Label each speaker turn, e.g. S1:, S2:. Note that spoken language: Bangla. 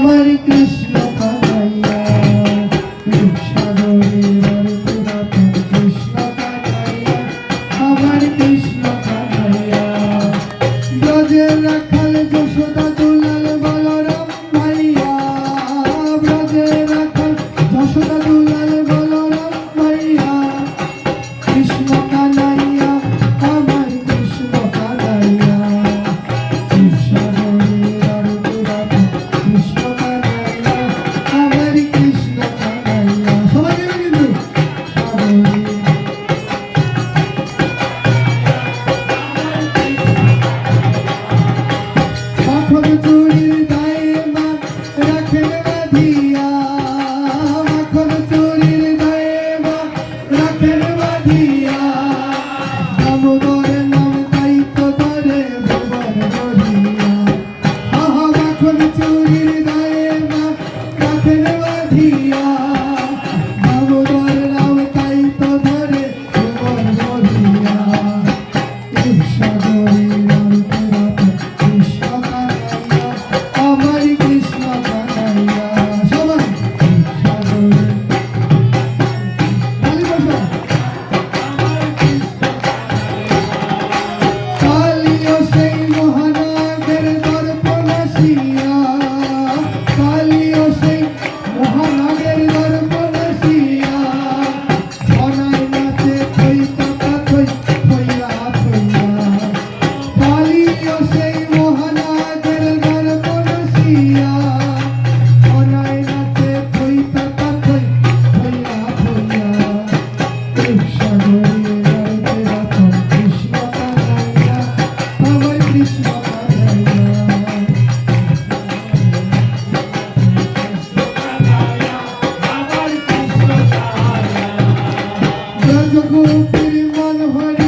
S1: আমার কৃষ্ণ কানাইয়া সাগরে বড় পুরাতন কৃষ্ণ কানাইয়া আমার কৃষ্ণ কানাইয়া ব্রজের রাখাল যশোদা see you. everybody.